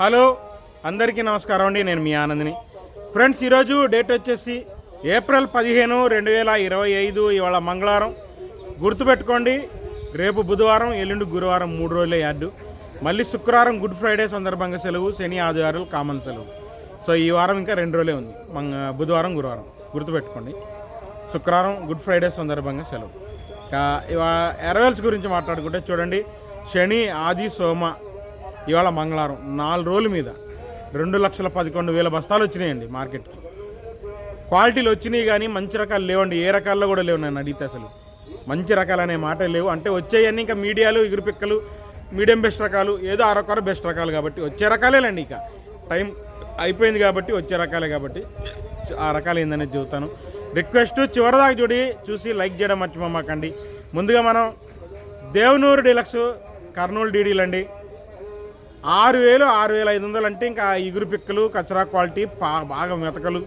Hello అందరికీ నమస్కారం అండి. నేను మీ ఆనందిని. ఫ్రెండ్స్ ఈరోజు డేట్ వచ్చేసి ఏప్రిల్ పదిహేను రెండు వేల ఇరవై ఐదు ఇవాళ మంగళవారం. గుర్తుపెట్టుకోండి రేపు బుధవారం ఎల్లుండి గురువారం మూడు రోజులే యార్డు మళ్ళీ శుక్రవారం గుడ్ ఫ్రైడే సందర్భంగా సెలవు శని ఆదివారాలు కామన్ సెలవు. సో ఈ వారం ఇంకా రెండు రోజులే ఉంది. మంగ బుధవారం గురువారం. గుర్తుపెట్టుకోండి. శుక్రవారం గుడ్ ఫ్రైడే సందర్భంగా సెలవు. ఇవా ఎరవెల్స్ గురించి మాట్లాడుకుంటే చూడండి శని ఆది సోమ ఇవాళ మంగళవారం నాలుగు రోజుల మీద రెండు లక్షల పదకొండు వేల బస్తాలు వచ్చినాయండి మార్కెట్కి. క్వాలిటీలు వచ్చినాయి కానీ మంచి రకాలు లేవండి. ఏ రకాల్లో కూడా లేవు నన్ను అడిగితే అసలు. మంచి రకాలు అనే మాట లేవు. అంటే వచ్చేయన్నీ ఇంకా మీడియాలు ఇగురు పిక్కలు మీడియం బెస్ట్ రకాలు ఏదో ఆ రకాలు బెస్ట్ రకాలు కాబట్టి వచ్చే రకాలేనండి ఇక. టైం అయిపోయింది కాబట్టి వచ్చే రకాలే కాబట్టి ఆ రకాలు ఏందనేది చెబుతాను. రిక్వెస్ట్ చివరిదాకా చూడి చూసి లైక్ చేయడం మర్చిపోమాకండి. ముందుగా మనం దేవనూరు డీలక్స్ కర్నూలు డీడీలు అండి ఆరు వేలు ఆరు వేల ఐదు వందలు అంటే ఇంకా ఇగురు పిక్కలు కచరా క్వాలిటీ పా బాగా మెతకలు.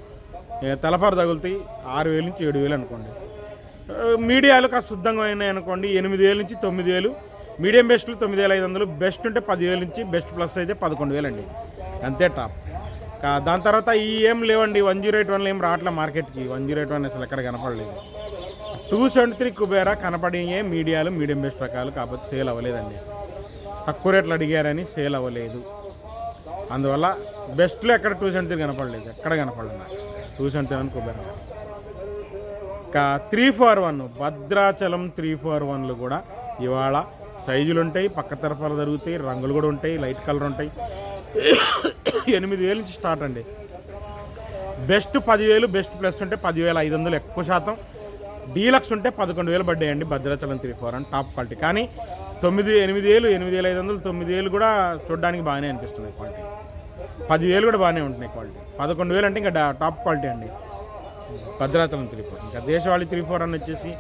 తలపారు తగులుతాయి. ఆరు వేలు నుంచి ఏడు వేలు అనుకోండి. మీడియాలు కాస్త శుద్ధంగా అయినాయి అనుకోండి. ఎనిమిది వేలు నుంచి తొమ్మిది వేలు. మీడియం బెస్ట్లు తొమ్మిది వేల ఐదు వందలు. బెస్ట్ ఉంటే పదివేలు నుంచి బెస్ట్ ప్లస్ అయితే పదకొండు వేలు అండి అంతే టాప్. దాని తర్వాత ఈ ఏం లేవండి. వన్ జీరో ఎయిట్ వన్లో ఏం రావట్లే మార్కెట్కి. వన్ జీరో ఎయిట్ వన్ అసలు ఎక్కడ కనపడలేదు. టూ సెవెంటీ త్రీ కుబేరా కనపడే మీడియాలు మీడియం బెస్ట్ రకాలు కాకపోతే సేల్ అవ్వలేదండి. తక్కువ రేట్లు అడిగారని సేల్ అవ్వలేదు. అందువల్ల బెస్ట్లో ఎక్కడ టూ సెవెంటీ కనపడలేదు ఎక్కడ కనపడలేదు నాకు. టూ సెవెంటీ వన్ ఇంకా three four one Bhadrachalam three four వన్లు కూడా ఇవాళ సైజులు ఉంటాయి పక్క తరఫాలు జరుగుతాయి రంగులు కూడా ఉంటాయి లైట్ కలర్ ఉంటాయి. ఎనిమిది వేల నుంచి స్టార్ట్ అండి. బెస్ట్ పదివేలు బెస్ట్ ప్లస్ ఉంటే పదివేల ఐదు వందలు ఎక్కువ శాతం. డీలక్స్ ఉంటే పదకొండు వేలు పడ్డాయండి భద్రాచలం త్రీ ఫోర్ అని టాప్ క్వాలిటీ. కానీ తొమ్మిది ఎనిమిది వేలు ఎనిమిది వేల ఐదు వందలు తొమ్మిది వేలు కూడా చూడడానికి బాగానే అనిపిస్తుంది క్వాలిటీ పదివేలు కూడా బాగానే ఉంటున్నాయి క్వాలిటీ పదకొండు వేలు అంటే ఇంకా టాప్ క్వాలిటీ అండి. భద్రాచలం త్రీ ఫోర్ ఇంకా దేశవాళి త్రీ ఫోర్ అని వచ్చేసి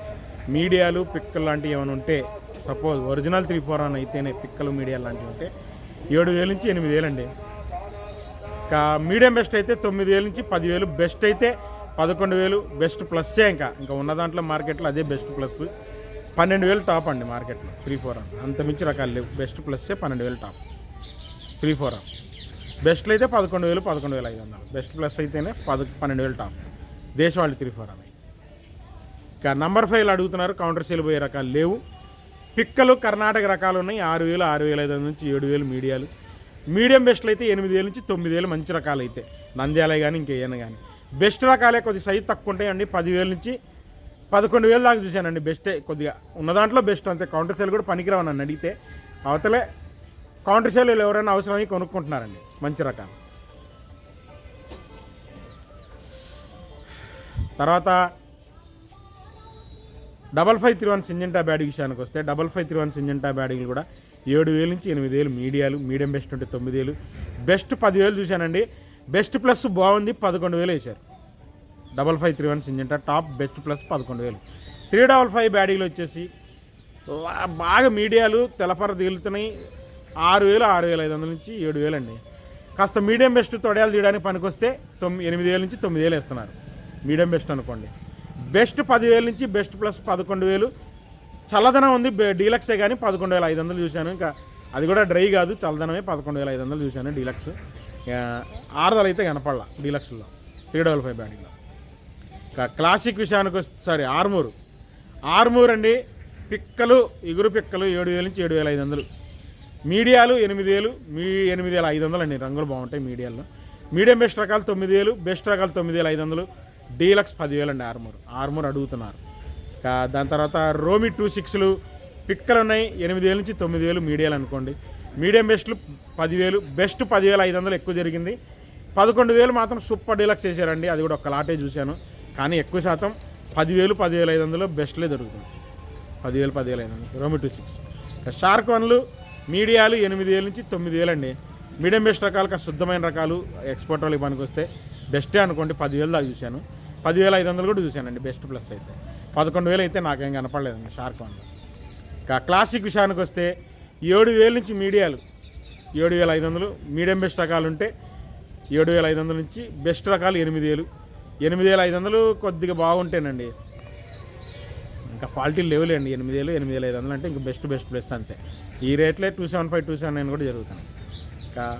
మీడియాలు పిక్కలు లాంటివి ఏమైనా ఉంటే సపోజ్ ఒరిజినల్ త్రీ ఫోర్ అని అయితేనే పిక్కలు మీడియా లాంటివి ఉంటే ఏడు వేలు నుంచి ఎనిమిది వేలు అండి. ఇంకా మీడియం బెస్ట్ అయితే తొమ్మిది వేలు నుంచి పదివేలు బెస్ట్ అయితే పదకొండు వేలు బెస్ట్ ప్లస్సే ఇంకా. ఇంకా ఉన్న దాంట్లో మార్కెట్లో అదే బెస్ట్ ప్లస్ పన్నెండు వేలు టాప్ అండి మార్కెట్లో త్రీ ఫోర్ అని అంత మించి రకాలు లేవు. బెస్ట్ ప్లస్సే పన్నెండు వేలు టాప్. త్రీ ఫోర్ అని బెస్ట్లు అయితే పదకొండు వేలు పదకొండు వేల ఐదు వందలు. బెస్ట్ ప్లస్ అయితేనే పద పన్నెండు వేలు టాప్. దేశవాళీ త్రీ ఫోర్ అని ఇక నంబర్ ఫైవ్లు అడుగుతున్నారు. కౌంటర్ సేల్ పోయే రకాలు లేవు. పిక్కలు కర్ణాటక రకాలు ఉన్నాయి. ఆరు వేలు ఆరు వేల ఐదు వందల నుంచి ఏడు వేలు మీడియాలు. మీడియం బెస్ట్లు అయితే ఎనిమిది వేల నుంచి తొమ్మిది వేలు మంచి రకాలు అయితే. నంద్యాలే కానీ ఇంకేయన కానీ బెస్ట్ రకాలే కొద్ది సైజు తక్కువ ఉంటాయండి. పదివేల నుంచి పదకొండు వేలు దాకా చూశానండి బెస్టే కొద్దిగా. ఉన్న దాంట్లో బెస్ట్ అంతే. కౌంటర్ సేల్ కూడా పనికిరావు నన్ను అడిగితే. అవతలే కౌంటర్ సేల్ ఎవరైనా అవసరమై కొనుక్కుంటున్నారండి. మంచి రకాలు తర్వాత double five three one Syngenta బ్యాడీ విషయానికి వస్తే double five three one Syngenta బ్యాడీలు కూడా ఏడు వేలు నుంచి ఎనిమిది వేలు మీడియాలు మీడియం బెస్ట్ ఉంటే తొమ్మిది వేలు. బెస్ట్ పదివేలు చూశానండి. బెస్ట్ ప్లస్ బాగుంది పదకొండు వేలు వేశారు. Double five three one Syngenta top best plus పదకొండు వేలు. త్రీ డబల్ ఫైవ్ బ్యాడీలు వచ్చేసి బాగా మీడియాలు తెలపర తేలుతున్నాయి. ఆరు వేలు ఆరు వేల ఐదు వందల నుంచి ఏడు వేలు అండి కాస్త మీడియం బెస్ట్ తొడయాలు తీయడానికి పనికొస్తే తొమ్మిది ఎనిమిది వేల నుంచి తొమ్మిది వేలు వేస్తున్నారు. మీడియం బెస్ట్ అనుకోండి. బెస్ట్ పదివేల నుంచి బెస్ట్ ప్లస్ పదకొండు వేలు. చల్లదనం ఉంది బె- డీలక్సే కానీ పదకొండు వేల ఐదు వందలు చూశాను. ఇంకా అది కూడా డ్రై కాదు చల్లదనమే పదకొండు వేల ఐదు వందలు చూశాను డీలక్స్. ఆ, ఆరుదలు అయితే కనపడాల డీలక్స్లో. త్రీ డబల్ ఫైవ్ బ్యాడీలో. క్లాసిక్ విషయానికి వస్తే సారీ ఆర్మూర్. ఆర్మూర్ అండి పిక్కలు ఇగురు పిక్కలు ఏడు వేల నుంచి ఏడు వేల ఐదు వందలు. మీడియాలు ఎనిమిది వేలు మీ ఎనిమిది వేల ఐదు వందలు అండి రంగులు బాగుంటాయి మీడియాల్లో. మీడియం బెస్ట్ రకాలు తొమ్మిది వేలు బెస్ట్ రకాలు తొమ్మిది వేల ఐదు వందలు డీలక్స్ పదివేలు అండి ఆర్మూర్. ఆర్మూర్ అడుగుతున్నారు. దాని తర్వాత రోమి టూ సిక్స్లు పిక్కలు ఉన్నాయి ఎనిమిది వేల నుంచి తొమ్మిది వేలు మీడియాలు అనుకోండి. మీడియం బెస్ట్లు పదివేలు బెస్ట్ పదివేల ఐదు వందలు ఎక్కువ జరిగింది. పదకొండు వేలు మాత్రం సూపర్ డీలక్స్ చేశారండి అది కూడా ఒక లాటే చూశాను. కానీ ఎక్కువ శాతం పదివేలు పదివేల ఐదు వందలు బెస్ట్లే దొరుకుతుంది. పదివేలు పదివేల ఐదు వందలు. రోమి టూ సిక్స్. షార్క్ వన్లు మీడియాలు ఎనిమిది వేల నుంచి తొమ్మిది వేలు అండి. మీడియం బెస్ట్ రకాలు కాస్త శుద్ధమైన రకాలు ఎక్స్పోర్ట్ వాళ్ళకి పనికొస్తే బెస్టే అనుకోండి పదివేలు దాకా చూశాను. పదివేల ఐదు వందలు కూడా చూశానండి బెస్ట్ ప్లస్ అయితే. పదకొండు వేలు అయితే నాకేం కనపడలేదండి షార్క్ వన్లో. ఇంకా క్లాసిక్ విషయానికి వస్తే ఏడు వేల నుంచి మీడియాలు ఏడు వేల ఐదు వందలు. మీడియం బెస్ట్ రకాలు ఉంటే ఏడు వేల ఐదు వందల నుంచి బెస్ట్ రకాలు ఎనిమిది వేలు. ఎనిమిది వేల ఐదు వందలు కొద్దిగా బాగుంటేనండి. ఇంకా క్వాలిటీ లేవులేండి ఎనిమిది వేలు ఎనిమిది వేల ఐదు వందలు అంటే ఇంకా బెస్ట్ బెస్ట్ బెస్ట్ అంతే. ఈ రేట్లే two seven five two seven nine కూడా జరుగుతాను ఇంకా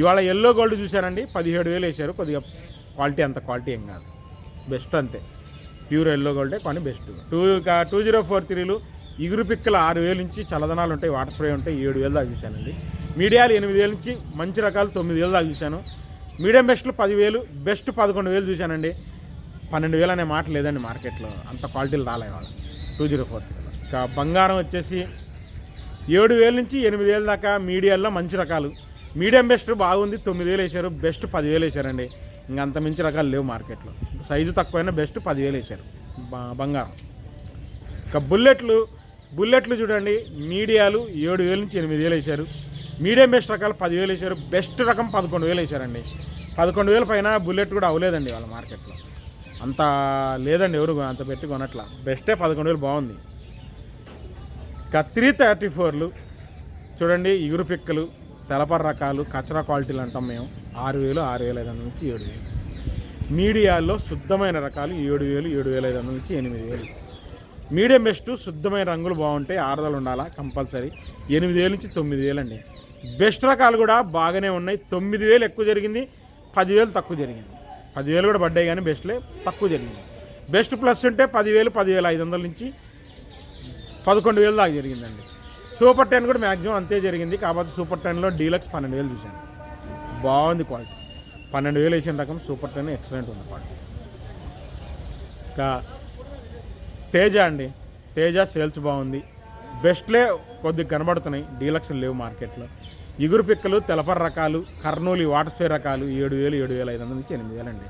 ఇవాళ ఎల్లో గోల్డ్ చూశారండి. పదిహేడు వేలు వేశారు. కొద్దిగా క్వాలిటీ అంత క్వాలిటీ ఏం కాదు. బెస్ట్ అంతే. ప్యూర్ ఎల్లో గోల్డే కానీ best. Two two zero four త్రీలు ఇగురు పిక్కలు ఆరు వేలు నుంచి చల్లదనాలు ఉంటాయి. వాటర్ స్ప్రే ఉంటాయి. ఏడు వేలు దాకా చూశానండి. మీడియాలు ఎనిమిది వేలు నుంచి మంచి రకాలు తొమ్మిది వేలు దాకా చూశాను. మీడియం బెస్ట్లు పదివేలు బెస్ట్ పదకొండు వేలు చూశానండి. పన్నెండు వేలు అనే మాట లేదండి మార్కెట్లో. అంత క్వాలిటీలు రాలే వాళ్ళు టూ జీరో ఫోర్. ఇంకా బంగారం వచ్చేసి ఏడు వేల నుంచి ఎనిమిది వేల దాకా మీడియాల్లో మంచి రకాలు. మీడియం బెస్ట్ బాగుంది తొమ్మిది వేలు వేశారు బెస్ట్ పదివేలు వేశారండి. ఇంకా అంత మించి రకాలు లేవు మార్కెట్లో. సైజు తక్కువైనా బెస్ట్ పదివేలు వేశారు బ- బంగారం. ఇంకా బుల్లెట్లు బుల్లెట్లు చూడండి. మీడియాలు ఏడు వేల నుంచి ఎనిమిది వేలు వేశారు. మీడియం బెస్ట్ రకాలు పదివేలు వేశారు బెస్ట్ రకం పదకొండు వేలు వేశారండి. పదకొండు వేల పైన బుల్లెట్ కూడా అవ్వలేదండి వాళ్ళ మార్కెట్లో. అంత లేదండి ఎవరు అంత పెట్టి కొనట్ల. బెస్టే పదకొండు వేలు బాగుంది. కత్తిరి థర్టీ ఫోర్లు. చూడండి ఇగురు పిక్కలు తెలపర రకాలు కచరా క్వాలిటీలు అంటాం మేము. ఆరు వేలు ఆరు వేల ఐదు వందల నుంచి ఏడు వేలు. మీడియాల్లో శుద్ధమైన రకాలు ఏడు వేలు ఏడు వేల ఐదు వందల నుంచి ఎనిమిది వేలు. మీడియం బెస్ట్ శుద్ధమైన రంగులు బాగుంటాయి ఆరుదలు ఉండాలా? కంపల్సరీ. ఎనిమిది వేలు నుంచి తొమ్మిది వేలు అండి బెస్ట్ రకాలు కూడా బాగానే ఉన్నాయి. తొమ్మిది వేలు ఎక్కువ జరిగింది. పదివేలు తక్కువ జరిగింది. పదివేలు కూడా పడ్డాయి కానీ బెస్ట్లే తక్కువ జరిగింది. బెస్ట్ ప్లస్ ఉంటే పదివేలు పదివేల ఐదు వందల నుంచి పదకొండు వేలు దాకా జరిగిందండి. సూపర్ టెన్ కూడా మ్యాక్సిమం అంతే జరిగింది. కాకపోతే సూపర్ టెన్లో డీలక్స్ పన్నెండు వేలు చూశాను. బాగుంది క్వాలిటీ. పన్నెండు వేలు వేసిన రకం సూపర్ టెన్ ఎక్సలెంట్ ఉంది క్వాలిటీ. ఇంకా తేజ అండి. తేజ సేల్స్ బాగుంది. బెస్ట్లే కొద్దిగా కనబడుతున్నాయి. డీలక్స్ లేవు మార్కెట్లో. ఇగురు పిక్కలు తెలపర రకాలు కర్నూలు వాటర్ స్ప్రే రకాలు ఏడు వేలు ఏడు వేల ఐదు వందల నుంచి ఎనిమిది వేలు అండి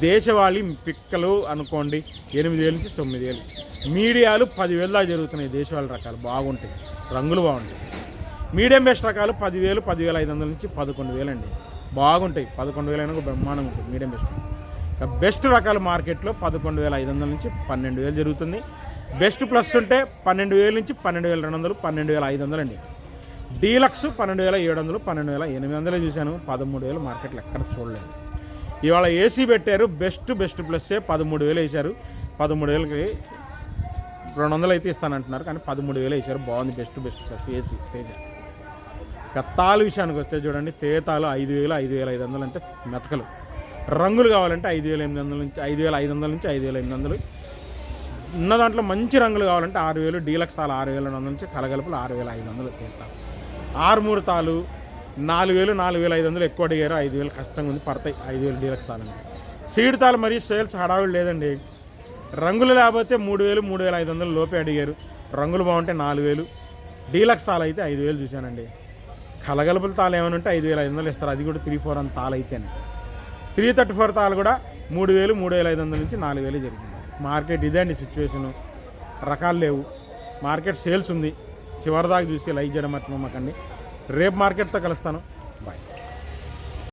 దేశవాళీ పిక్కలు అనుకోండి ఎనిమిది వేల నుంచి తొమ్మిది వేలు. మీడియాలు పదివేలు దాకా జరుగుతున్నాయి దేశవాళీ రకాలు. బాగుంటాయి. రంగులు బాగుంటాయి. మీడియం బెస్ట్ రకాలు పదివేలు పదివేల ఐదు వందల నుంచి పదకొండు వేలు అండి బాగుంటాయి. పదకొండు వేలైన ఒక బ్రహ్మాండం ఉంటుంది మీడియం బెస్ట్ బెస్ట్ రకాల మార్కెట్లో పదకొండు వేల ఐదు వందల నుంచి పన్నెండు వేలు జరుగుతుంది. బెస్ట్ ప్లస్ ఉంటే పన్నెండు వేల నుంచి పన్నెండు వేల రెండు వందలు పన్నెండు వేల ఐదు వందలు అండి. డీలక్స్ పన్నెండు వేల ఏడు వందలు పన్నెండు వేల ఎనిమిది వందలే చూశాను. పదమూడు వేలు మార్కెట్లో ఎక్కడ చూడలేదు. ఇవాళ ఏసీ పెట్టారు. బెస్ట్ బెస్ట్ ప్లస్సే పదమూడు వేలు వేశారు. పదమూడు వేలకి రెండు వందలు అయితే ఇస్తానంటున్నారు. కానీ పదమూడు వేలు వేశారు. బాగుంది. Best best plus AC Teja. కత్తాలు విషయానికి వస్తే చూడండి. తేతాలు ఐదు వేలు ఐదు వేల ఐదు వందలు అంటే మెతకలు. రంగులు కావాలంటే ఐదు వేల ఎనిమిది వందల నుంచి ఐదు వేల ఐదు వందల నుంచి ఐదు వేల ఎనిమిది వందలు. ఉన్న దాంట్లో మంచి రంగులు కావాలంటే ఆరు వేలు డీలక్స్ తాలు ఆరు వేల రెండు వందల నుంచి కలగలుపులు ఆరు వేల ఐదు వందలు తీస్తాం ఆరు మూడు తాలు నాలుగు వేలు నాలుగు వేల ఐదు వందలు ఎక్కువ అడిగారు ఐదు వేలు కష్టంగా ఉంది పడతాయి ఐదు వేలు డీలక్స్ తాలు సీడ్ తాలు మరియు సేల్స్ హడావిడి లేదండి. రంగులు లేకపోతే మూడు వేలు మూడు వేల ఐదు వందలు లోపే అడిగారు. రంగులు బాగుంటే నాలుగు వేలు డీలక్స్ తాలు అయితే ఐదు వేలు చూశానండి. కలగలుపుల తాలు ఏమైనా ఉంటే ఐదు వేల ఐదు వందలు ఇస్తారు. అది కూడా త్రీ ఫోర్ అంత తాలు అయితేనే. త్రీ థర్టీ ఫోర్ తాలు కూడా మూడు వేలు మూడు వేల ఐదు వందల నుంచి నాలుగు వేలు జరిగింది. మార్కెట్ ఇదే అండి సిచ్యువేషను. రకాలు లేవు. మార్కెట్ సేల్స్ ఉంది. చివరిదాకా చూసి లైక్ చేయడం మర్చిపోమాకండి రేపు మార్కెట్తో కలుస్తాను. బాయ్.